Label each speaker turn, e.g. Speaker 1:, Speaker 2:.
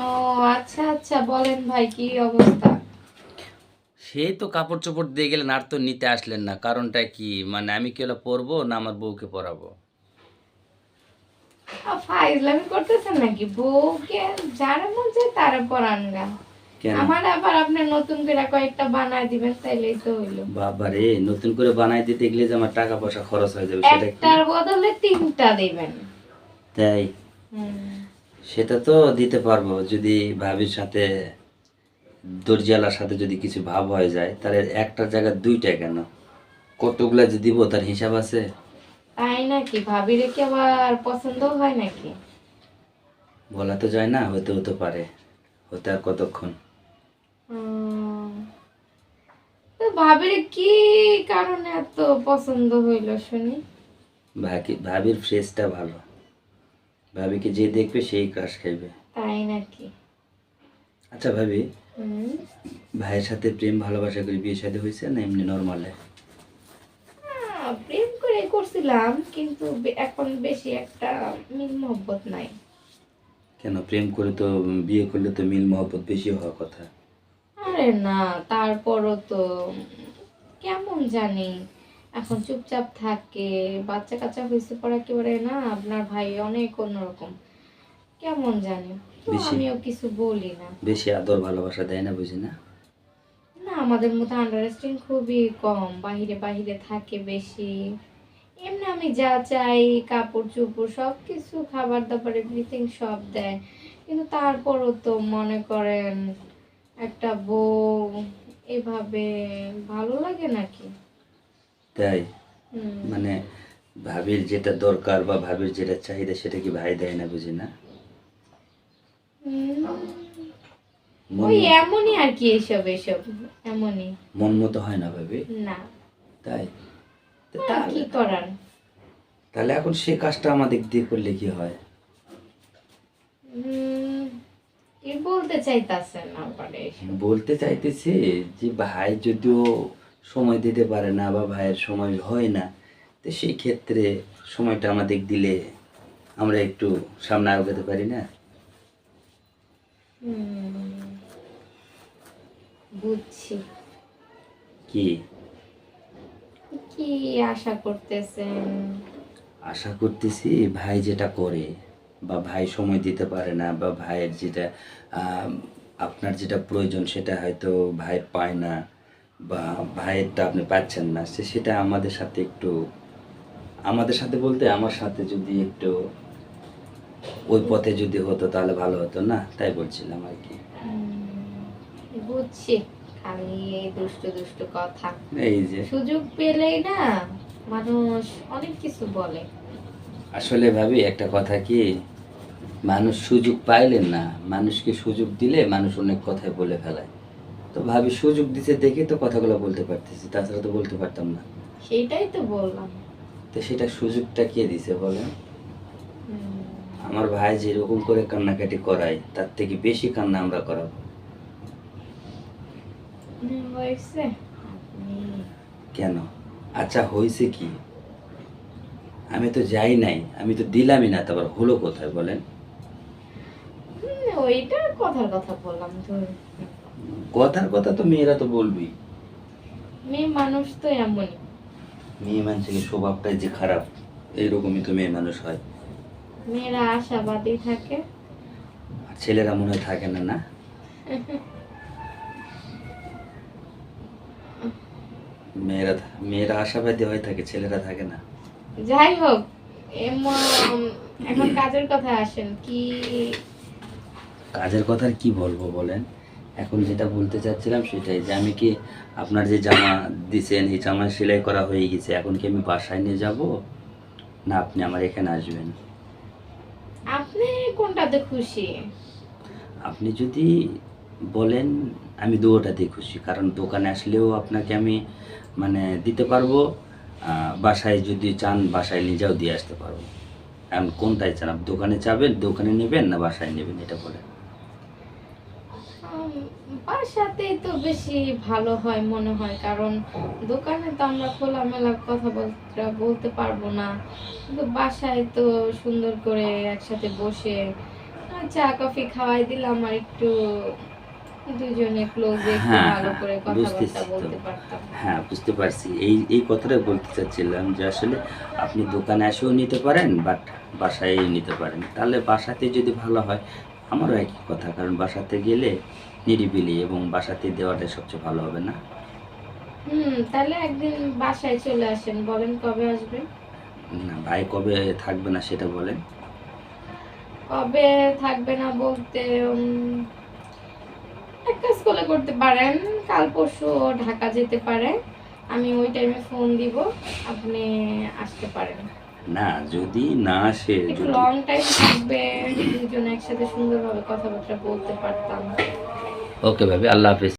Speaker 1: ও আচ্ছা আচ্ছা বলেন ভাই কি অবস্থা?
Speaker 2: সেই তো কাপড় চোপড় দিয়ে গেলেন আর তো নিতে আসলেন না। কারণটা কি? মানে আমি কি হলো পরবো না আমার বউকে পরাবো?
Speaker 1: ফাইজলামি করতেছেন নাকি? বউকে যারা মন চায় তারা পরান
Speaker 2: কেন?
Speaker 1: আমার আবার আপনি নতুন করে কয়েকটা বানায় দিবেন তাইলেই তো হইল।
Speaker 2: বাবা রে নতুন করে দিতে গেলে যে আমার টাকা পয়সা খরচ হয়ে যাবে সেটা কি?
Speaker 1: একটার বদলে তিনটা দিবেন।
Speaker 2: তাই?
Speaker 1: হুম।
Speaker 2: সেটা তো দিতে পারব। যদি ভাবির সাথে দর্জিয়ালার সাথে যদি কিছু ভাব হয়ে যায় তাহলে একটার জায়গায় দুইটা কেন? কতগুলা যে দিব তার হিসাব আছে?
Speaker 1: তাই নাকি? ভাবিরে কি আবার পছন্দ হয় নাকি?
Speaker 2: বলা তো যায় না হতে হতে পারে। হতে আর কতক্ষণ?
Speaker 1: ভাবিরে কি কারণে এত পছন্দ হইল শুনি?
Speaker 2: ভাবি ভাবির ফ্রেশটা ভালো। ভাবিকে যে দেখবে সেই ক্রাশ খাইবে।
Speaker 1: তাই নাকি?
Speaker 2: আচ্ছা ভাবি ভাইয়ের সাথে প্রেম ভালোবাসা করে বিয়ে শাদী হয়েছে না এমনি নর্মালে
Speaker 1: প্রেম করে করছিলাম কিন্তু এখন বেশি একটা মিল মহব্বত নাই।
Speaker 2: কেন? প্রেম করে তো বিয়ে করলে তো মিল মহব্বত বেশি হওয়ার কথা।
Speaker 1: আরে না তারপরও তো কেমন জানি? এখন চুপচাপ থাকে বাচ্চা কাচ্চা হয়েছে পর একেবারে না আপনার ভাই অনেক অন্যরকম। কেমন জানি? আমিও কিছু বলি না।
Speaker 2: বেশি আদর ভালোবাসা দেয় না বুঝি না?
Speaker 1: না আমাদের মধ্যে আন্ডারস্ট্যান্ডিং খুবই কম বাহিরে বাহিরে থাকে বেশি। এমনি আমি যা চাই কাপড় চোপড় সব কিছু খাবার দাবার এভরিথিং সব দেয়। কিন্তু তারপরও তো মনে করেন একটা বউ এভাবে ভালো লাগে নাকি?
Speaker 2: তাই মানে ভাবির যেটা দরকার বা ভাবির যেটা চাহিদা সেটা কি ভাই দেয় না বুঝি না? মন
Speaker 1: ওই এমনই আর কি এসব এসব এমনই।
Speaker 2: মন মতো হয় না ভাবি?
Speaker 1: না।
Speaker 2: তাই? তাহলে
Speaker 1: কি করার?
Speaker 2: তাহলে এখন সে কাজটা আমাদের দিয়ে করলে কি হয়?
Speaker 1: বলতে আবার
Speaker 2: বলতে চাইতেছি যে ভাই যদিও সময় দিতে পারে না বা ভাইয়ের সময় হয় না তো সেই ক্ষেত্রে সময়টা আমাদের দিলে আমরা একটু সামনে আগাতে পারি না?
Speaker 1: বুঝছি।
Speaker 2: কি?
Speaker 1: কি আশা করতেছেন?
Speaker 2: আশা করতেছি ভাই যেটা করে বা ভাই সময় দিতে পারে না বা ভাইয়ের যেটা আপনার যেটা প্রয়োজন সেটা হয়তো ভাই পায় না। বা ভাইয়েরটা আপনি পাচ্ছেন না সে সেটা আমাদের সাথে একটু আমাদের সাথে বলতে আমার সাথে যদি একটু ওই পথে যদি হতো তাহলে ভালো হতো না? তাই বলছিলাম আর কি।
Speaker 1: বুঝছি। খালি এই দুষ্ট দুষ্ট কথা।
Speaker 2: এই যে।
Speaker 1: সুযোগ পেলেই না মানুষ অনেক কিছু বলে।
Speaker 2: আসলে ভাবি একটা কথা কি? মানুষ সুযোগ পাইলেন না মানুষকে সুযোগ দিলে মানুষ অনেক কথাই বলে ফেলায়। তো ভাবি সুযোগ দিতে দেখে তো কথাগুলো বলতে পারতেছি তাছাড়া তো বলতে পারতাম না।
Speaker 1: সেটাই তো বললাম।
Speaker 2: তো সেটা সুযোগটা কে দিছে বলেন? আমার ভাই যেরকম করে কান্নাকাটি করায় তার থেকে বেশি কান্না আমরা করাবো। কেন? আচ্ছা হয়েছে কি? আমি তো যাই নাই আমি তো দিলামই না তারপর হলো কোথায় বলেন?
Speaker 1: হুম, ওইটা কথার কথা বললাম ধরুন
Speaker 2: কথার কথা তো মেয়েরা তো বলবি
Speaker 1: মেয়ে মানুষ তো এমনই।
Speaker 2: মেয়ে মানুষের স্বভাবটাই যে খারাপ এইরকমই তো মেয়ে মানুষ হয়।
Speaker 1: মেয়েরা আশাবাদী থাকে।
Speaker 2: আর ছেলেরা মনে হয় থাকে না না? মেয়েরা মেয়েরা আশাবাদী হয়ে থাকে ছেলেরা থাকে না।
Speaker 1: যাই হোক এখন কাজের কথা আসেন কি
Speaker 2: কাজের কথা কি বলব বলেন? এখন যেটা বলতে চাচ্ছিলাম সেটাই যে আমি কি আপনার যে জামা দিছেন এই জামা সেলাই করা হয়ে গেছে এখন কি আমি বাসায় নিয়ে যাব? না আপনি আমার এখানে আসবেন।
Speaker 1: আপনি কোনটাতে খুশি?
Speaker 2: আপনি যদি বলেন আমি দুটোটাতেই খুশি কারণ দোকানে আসলেও আপনাকে আমি মানে দিতে পারব বাসায় যদি চান বাসায় নিয়ে যাও দিয়ে আসতে পারব। এখন কোনটাই চান? আপনি দোকানে যাবেন দোকানে নেবেন না বাসায় নেবেন এটা বলে
Speaker 1: উম, বাসাতেই তো বেশি ভালো হয় মনে হয় কারণ দোকানে তো আমরা খোলামেলা কথাবার্তা বলতে পারব না। কিন্তু বাসায় তো সুন্দর করে একসাথে বসে চা কফি খাওয়াই দিলাম আর একটু দুজনে ক্লোজে
Speaker 2: হ্যাঁ,
Speaker 1: ভালো করে
Speaker 2: হ্যাঁ,
Speaker 1: কথাবার্তা বলতে পারতাম।
Speaker 2: হ্যাঁ বুঝতে পারছি। এই এই কথাটা বলতে চাচ্ছিলাম যে আসলে আপনি দোকানে এসেও নিতে পারেন বাট বাসায় নিতে পারেন। তাহলে বাসাতে যদি ভালো হয় আমারও একই কথা কারণ বাসাতে গেলে নিরিবিলি এবং বাসাতে দেওয়াটাই সবচেয়ে ভালো হবে না?
Speaker 1: হুম তাহলে একদিন বাসায় চলে আসেন। বলেন কবে আসবেন?
Speaker 2: না ভাই কবে থাকবে না সেটা বলেন।
Speaker 1: কবে থাকবে না বলতে এক কাজ করতে পারেন। কাল পরশু ঢাকা যেতে পারে আমি ওই টাইমে ফোন দিব আপনি আসতে পারেন।
Speaker 2: না যদি না আসে
Speaker 1: একটু লং টাইম থাকবে দুজন একসাথে সুন্দরভাবে কথাবার্তা বলতে পারতাম।
Speaker 2: ওকে ভাবি আল্লাহ হাফেজ।